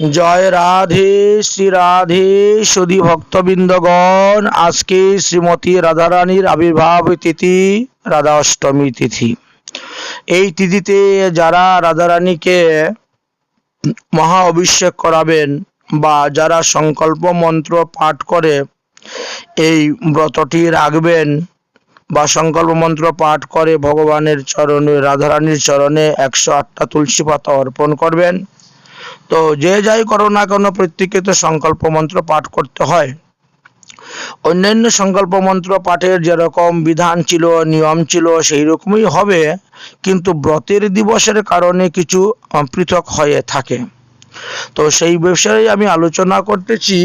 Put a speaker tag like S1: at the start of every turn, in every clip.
S1: জয় রাধে, শ্রী রাধে সুধী ভক্তবৃন্দগণ। আজকে শ্রীমতী রাধারানীর আবির্ভাব তিথি, রাধা অষ্টমী তিথি। এই তিথিতে যারা রাধারানীকে মহা অভিষেক করাবেন বা যারা সংকল্প মন্ত্র পাঠ করে এই ব্রতটি রাখবেন বা সংকল্প মন্ত্র পাঠ করে ভগবানের চরণে, রাধারানীর চরণে একশো আটটা তুলসী পাতা অর্পণ করবেন তো যে যাই করো না কেন, প্রত্যেকে তো সংকল্প মন্ত্র পাঠ করতে হয়। অন্যান্য সংকল্প মন্ত্র পাঠের যেরকম বিধান ছিল, নিয়ম ছিল, সেই রকমই হবে, কিন্তু ব্রতের দিবসের কারণে কিছু পৃথক হয়ে থাকে। তো সেই বিষয়ে আমি আলোচনা করতেছি,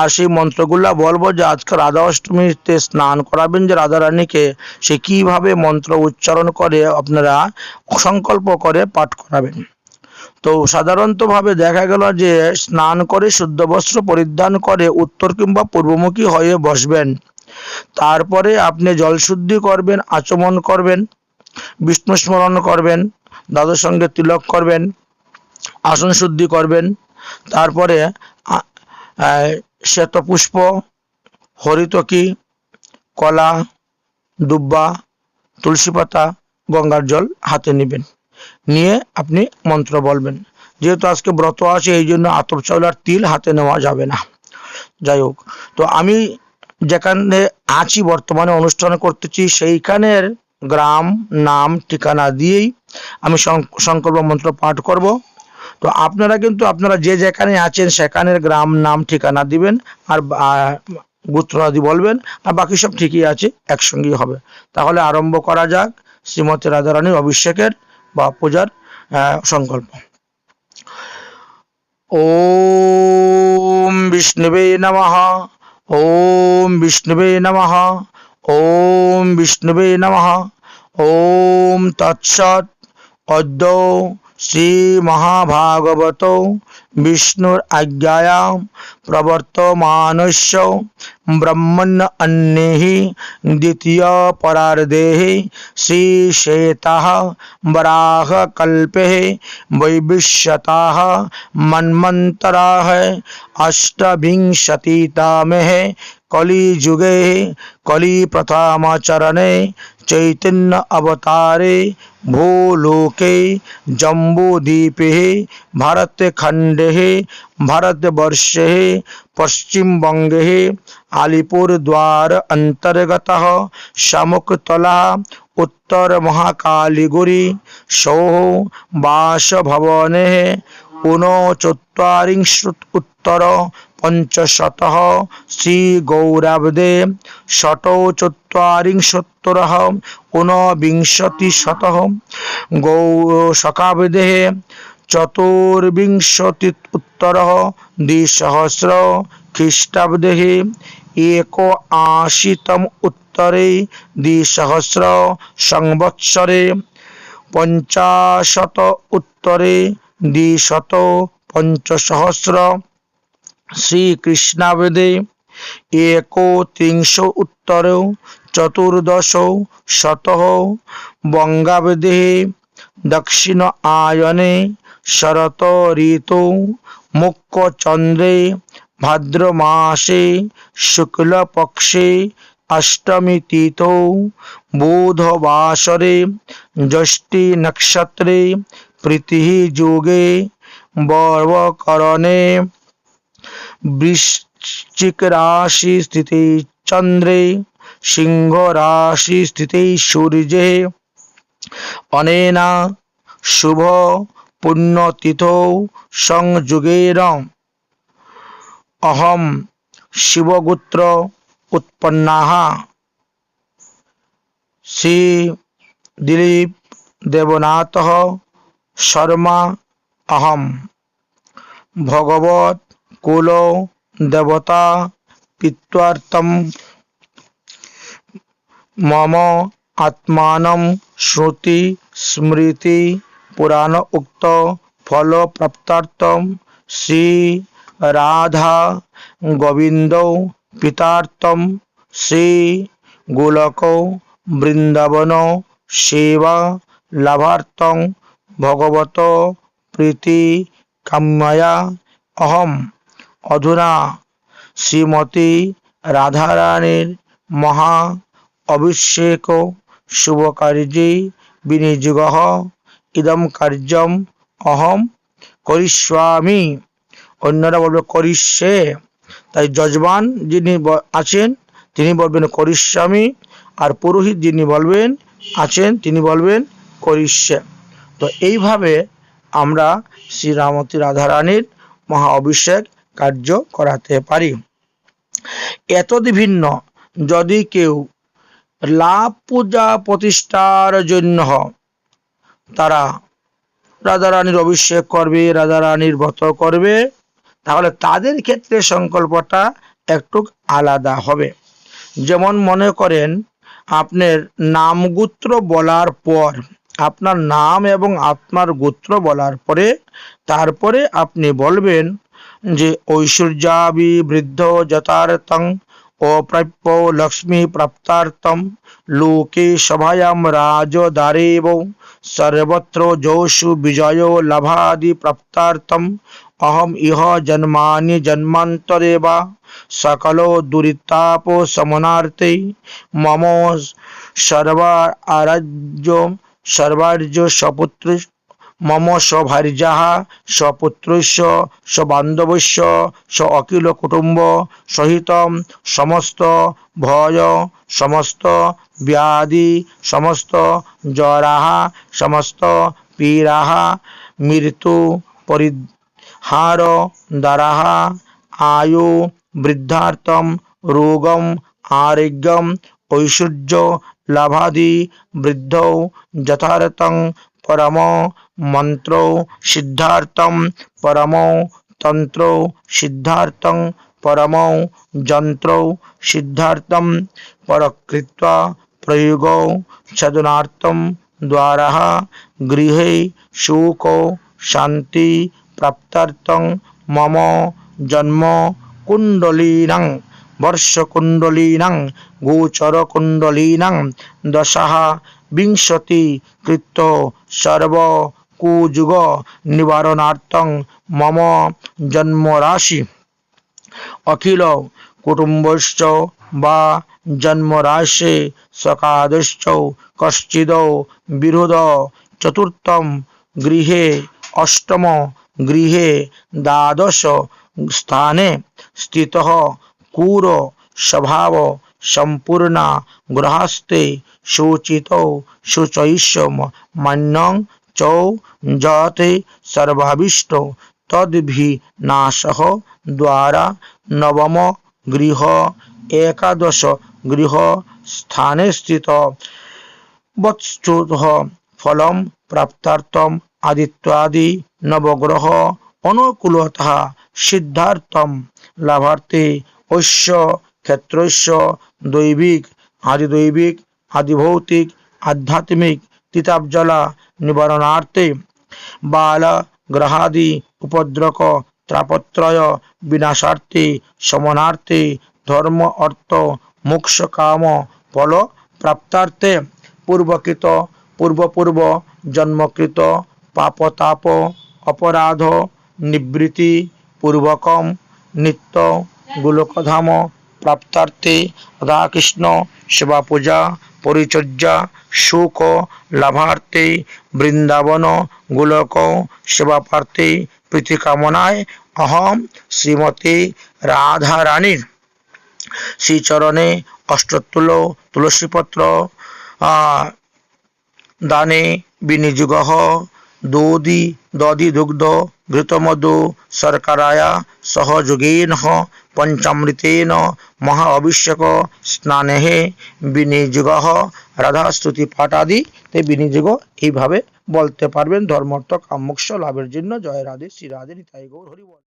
S1: আর সেই মন্ত্রগুলা বলব যে আজকে রাধা অষ্টমীতে স্নান করাবেন যে রাধা রানীকে, সে কীভাবে মন্ত্র উচ্চারণ করে, আপনারা সংকল্প করে পাঠ করাবেন। তো সাধারণতভাবে দেখা গেল যে স্নান করে, শুদ্ধ বস্ত্র পরিধান করে উত্তর কিংবা পূর্বমুখী হয়ে বসবেন। তারপরে আপনি জল শুদ্ধি করবেন, আচমন করবেন, বিষ্ণু স্মরণ করবেন, দাদুর সঙ্গে তিলক করবেন, আসন শুদ্ধি করবেন। তারপরে শ্বেতপুষ্প, হরিতকি, কলা, দুব্বা, তুলসী পাতা, গঙ্গার জল হাতে নেবেন। নিয়ে আপনি মন্ত্র বলবেন। যেহেতু আজকে ব্রত আছে, এই জন্য আতপ চাউল আর তিল হাতে নেওয়া যাবে না। যাই হোক, তো আমি যেখানে আছি, বর্তমানে অনুষ্ঠান করতেছি, সেইখানের গ্রাম, নাম, ঠিকানা দিয়েই আমি সংকল্প মন্ত্র পাঠ করব। তো আপনারা কিন্তু, আপনারা যে যেখানে আছেন, সেখানের গ্রাম, নাম, ঠিকানা দিবেন, আর গোত্রাদি বলবেন, আর বাকি সব ঠিকই আছে, একসঙ্গেই হবে। তাহলে আরম্ভ করা যাক, শ্রীমতী রাধারানীর অভিষেকের বা পূজার আহ, সংকল্প ওম বিষ্ণুবে নমঃ ওম বিষ্ণুবে নমঃ ওম বিষ্ণুবে নমঃ ওম তৎসৎ অদ্য श्री महाभागवत विष्णुर आज्ञायां प्रवर्तमानस्य ब्रह्मन्न अन्ये द्वितीय परार्धे श्रीशेता वराहकल्पे वैविश्यता मन्मंतरा अष्टविंशतितामे कलिजुगे कलिप्रथमाचरणे चैतन्य अवतारे भूलोके जम्बूद्वीपे भारतखण्डे भारतवर्षे पश्चिमबङ्गे आलिपुरद्वार अन्तर्गतः शामुकतला उत्तरमहाकालिगुरि सौः बासभवने ऊनचत्वारिंशत् उत्तर पञ्चशतः श्रीगौरवदे षटौ চত্বরিংশোত্তরহ ঊনবিংশতিশতহ গৌ শকাব্দে চতুর্িংশতিতরহ দ্বিসহস্র খ্রিস্টাব্দে এক আশিতম উত্তরে দ্বিসহস্র সংবৎসরে পঞ্চাশত উত্তরে দ্বিশত পঞ্চসহস্র শ্রীকৃষ্ণাবেদে একত্রিংশ উত্তর চতুর্দশ শত বঙ্গাব্দে দক্ষিণ আয়নে শরত ঋতু মুক্তচন্দ্রে ভাদ্রমাসে শুক্লপক্ষে অষ্টমী তিথ বুধবাসরে জ্যৈষ্ঠী নক্ষত্রে প্রীতি যোগে বর্বকরণে বৃশ্চিক রাশি স্থিতি চন্দ্রে सिंह राशि स्थिते सूर्ये अनेन शुभ पुण्यतिथौ संयुगेन अहम शिवगोत्र उत्पन्नाः श्री दिलीप देवनाथः शर्मा अहम भगवत कुलो देवता पित्वार्थम मम आत्मानं श्रुति स्मृति पुराण उक्त फल प्राप्तार्थम श्री राधा गोविंद पितार्थम श्री गोलक বৃন্দাবন সেবা লাভার্থং ভগবত প্রীতি কাম্যয়া অহম অধুনা শ্রীমতী রাধারানীর মহা অভিষেক শুভকার্যে বিনিয়োগ ইদম কার্যম অহম করিষ্যামি। অন্যরা বলবে, করিষ্যে। তাই যজমান যিনি আছেন, তিনি বলবেন, করিষ্যামি। আর পুরোহিত যিনি বলবেন, আছেন, তিনি বলবেন, করিষ্যে। তো এইভাবে আমরা শ্রীরামতী রাধারানীর মহা অভিষেক কার্য করাতে পারি। এতদ ভিন্ন, যদি কেউ লাভ পূজা প্রতিষ্ঠার জন্য তারা রাজা রানীর অভিষেক করবে রাজা রানীর ব্রত করবে। তাহলে তাদের ক্ষেত্রে সংকল্পটা একটু আলাদা হবে। যেমন মনে করেন, আপনার নাম গোত্র বলার পর, আপনার নাম এবং আপনার গোত্র বলার পরে, তারপরে আপনি বলবেন যে ঐশ্বর্যাবি বৃদ্ধ যথার্থং अप्रप्यो लक्ष्मीप्राप्तार्थं लोके सभायां राजदारेव। सर्वत्र जोषु विजयो लाभादिप्राप्तार्थम् अहम इह जन्मानि जन्मान्तरे वा सकलो दुरितापो समनार्ते मम सर्व सर्वाराज्य सर्वार्य सपुत्र মম স্বভার্যাः স্বপুত্রস্য স্ববান্ধবস্য স্ব অখিল কুটুম্ব সহিত সমস্ত ভয়, সমস্ত ব্যাধি, সমস্ত জ্বরাः সমস্ত পীড়াः মৃত্যু পরিহার দ্বারাः আয়ু বৃদ্ধার্থম, রোগম আরোগ্যম, ঐশ্বর্য লাভাদি, বৃদ্ধৌ যথার্থং পরম মন্ত্র সিদ্ধার্থম পরম তন্ত্র সিদ্ধার্থং পরম যন্ত্র সিদ্ধার্থম পরকৃত্য প্রয়োগ সাধনার্থম দ্বারা গৃহে সুখ শান্তি প্রাপ্তার্থং মম জন্ম কুণ্ডলীনাং বর্ষকুণ্ডলীনাং গোচরকুণ্ডলীনাং দশাः বিংশতি কৃত্য সর্ব কুযুগ নিবারণার্থং মম জন্মরাশি। অখিল কুটুম্বশ্চ বা জন্মরাশে সকাদশ্চ কশ্চিদ বিরোধ চতুর্থম গৃহে অষ্টম গৃহে দ্বাদশ স্থানে স্থিত কুর স্বভাব সম্পূর্ণা গৃহস্থে শুচিত শুচৈষ্য মান্যং চৌ যতে সর্বাভিষ্ট তদ্ভিনাশ দ্বারা নবম গৃহ একাদশ গৃহ স্থানে স্থিত। বৎসুত ফলম প্রাপ্তার্থম আদিত্যাদি নবগ্রহ অনুকূলতঃ সিদ্ধার্থম। লাভার্থে ঐশ্য ক্ষেত্রস্য দৈবিক, আদিদৈবিক, আদিভৌতিক, আধ্যাত্মিক তিতাবজলা নিবারণার্থে বাল গ্রহাদি উপদ্রক ত্রাপত্রয় বিনাশার্থে সমনার্থে ধর্ম অর্থ মোক্ষ কাম ফল প্রাপ্তার্থে পূর্বকৃত, পূর্বপূর্ব, জন্মকৃত, পাপতাপ, অপরাধ নিবৃত্তি পূর্বকম, নিত্য, গোলকধাম প্রাপ্তার্থে রাধাকৃষ্ণ সেবা পূজা পরিচর্যা, সুখ, লাভার্থে, বৃন্দাবন, গোলক সেবাপার্থে প্রীতি কামনায় অহম শ্রীমতী রাধারানীর শ্রীচরণে অষ্টতুল তুলসীপত্র দানে বিনিযোগ দোদি দধি দুগ্ধ ঘৃতমধু শর্করায়া সহযোগেন পঞ্চামৃতেন মহা অভিষেক স্নানে বিনিযোগ রাধাস্তুতি পাঠ আদি তে বিনিযোগ এইভাবে বলতে পারবেন, ধর্মার্থ কামোক্ষ লাভের জন্য। জয় রাধে, শ্রী রাধে, নিতাই গৌর, হরি বল।